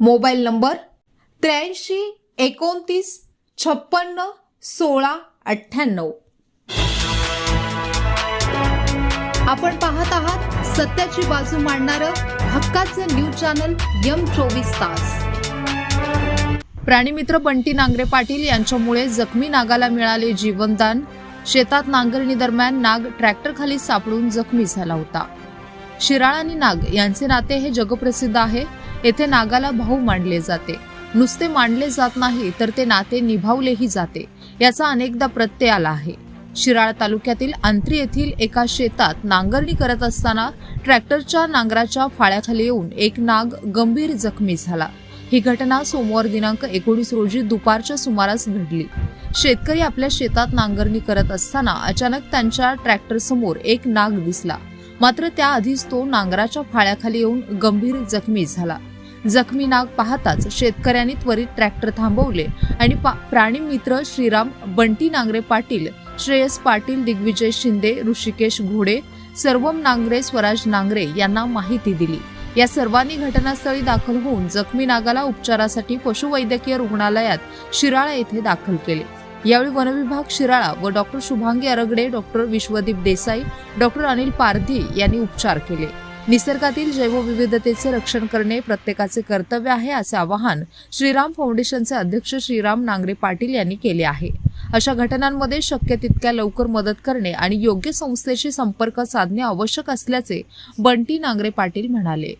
Mobile number त्र्याऐंशी एकोणतीस छप्पन्न सोळा अठ्ठ्याण्णव. आपण पाहत आहात सत्याची बाजू मांडणारं हक्काचं न्यूज चॅनल यम चोवीस तास. प्राणीमित्र बंटी नांगरे पाटील यांच्यामुळे जखमी नागाला मिळाले जीवनदान. शेतात नांगरणी दरम्यान नाग ट्रॅक्टरखाली सापडून जखमी झाला होता. शिराळ आणि नाग यांचे नाते हे जगप्रसिद्ध आहे. येथे नागाला भाऊ मानले जाते. नुसते मानले जात नाही तर ते नाते निभावलेही जाते. याचा अनेकदा प्रत्यय आला आहे. शिराळ तालुक्यातील आंत्री येथील एका शेतात नांगरणी करत असताना ट्रॅक्टरच्या नांगराच्या फाळ्याखाली येऊन एक नाग गंभीर जखमी झाला. ही घटना सोमवार दिनांक एकोणीस रोजी दुपारच्या सुमारास घडली. शेतकरी आपल्या शेतात नांगरणी करत असताना अचानक त्यांच्या ट्रॅक्टर समोर एक नाग दिसला. मात्र त्याआधीच तो नांगराच्या फाळ्याखाली येऊन गंभीर जखमी झाला. जखमी नाग पाहताच शेतकऱ्यांनी त्वरित ट्रॅक्टर थांबवले आणि पा- प्राणी मित्र श्रीराम बंटी नांगरे पाटील श्रेयस पाटील दिग्विजय शिंदे ऋषिकेश घोडे सर्वम नांगरे स्वराज नांगरे यांना माहिती दिली. या सर्वांनी घटनास्थळी दाखल होऊन जखमी नागाला उपचारासाठी पशुवैद्यकीय रुग्णालयात शिराळा येथे दाखल केले. यावेळी वनविभाग शिराळा व doctor Shubhangi Argade doctor Vishwadeep Desai doctor Anil Pardhi यांनी उपचार केले. निसर्गातील जैवविविधतेचे रक्षण करणे प्रत्येकाचे कर्तव्य आहे असे आवाहन श्रीराम फाउंडेशनचे अध्यक्ष श्रीराम नांगरे पाटील यांनी केले आहे. अशा घटनांमध्ये शक्य तितक्या लवकर मदत करणे आणि योग्य संस्थेशी संपर्क साधणे आवश्यक असल्याचे बंटी नांगरे पाटील म्हणाले.